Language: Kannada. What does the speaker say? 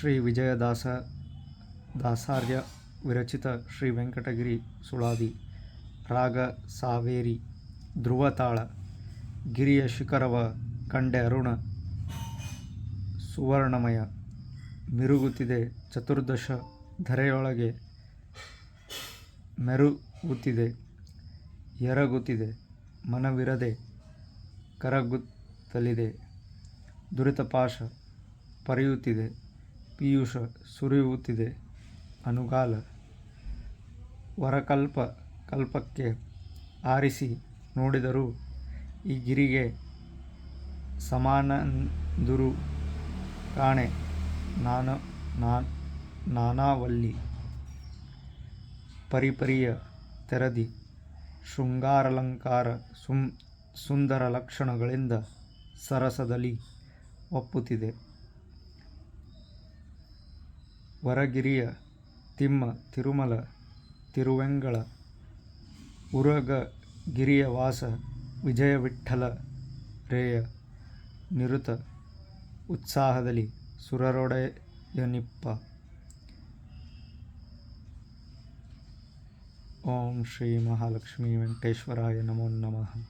ಶ್ರೀ ವಿಜಯದಾಸ ದಾಸಾರ್ಯ ವಿರಚಿತ ಶ್ರೀ ವೆಂಕಟಗಿರಿ ಸುಳಾದಿ, ರಾಗ ಸಾವೇರಿ, ಧ್ರುವತಾಳ, ಗಿರಿಯ ಶಿಖರವ, ಕಂಡೆ ಅರುಣ, ಸುವರ್ಣಮಯ, ಮಿರುಗುತ್ತಿದೆ ಚತುರ್ದಶ ಧರೆಯೊಳಗೆ, ಮೆರುಗುತ್ತಿದೆ, ಎರಗುತ್ತಿದೆ, ಮನವಿರದೆ, ಕರಗುತ್ತಲಿದೆ, ದುರಿತಪಾಶ, ಪರಿಯುತ್ತಿದೆ. ಪೀಯೂಷ ಸುರಿಯುತ್ತಿದೆ. ಅನುಗಾಲ ವರಕಲ್ಪ ಕಲ್ಪಕ್ಕೆ ಆರಿಸಿ ನೋಡಿದರೂ ಈ ಗಿರಿಗೆ ಸಮಾನಂದುರು ಕಾಣೆ ನಾನು ನಾನಾವಲ್ಲಿ ಪರಿಪರಿಯ ತೆರದಿ ಶೃಂಗಾರಲಂಕಾರ ಸುಂ ಸುಂದರ ಲಕ್ಷಣಗಳಿಂದ ಸರಸದಲ್ಲಿ ಒಪ್ಪುತ್ತಿದೆ. ವರಗಿರಿಯ, ತಿಮ್ಮ, ತಿರುಮಲ, ತಿರುವೆಂಗಳ ಉರಗ ಗಿರಿಯ ವಾಸ ವಿಜಯ ರೇಯ, ನಿರುತ ಉತ್ಸಾಹದಲ್ಲಿ ಸುರರೊಡೆಯನಿಪ್ಪ. ಓಂ ಶ್ರೀ ಮಹಾಲಕ್ಷ್ಮೀ ವೆಂಕಟೇಶ್ವರಾಯ ನಮೋ ನಮಃ.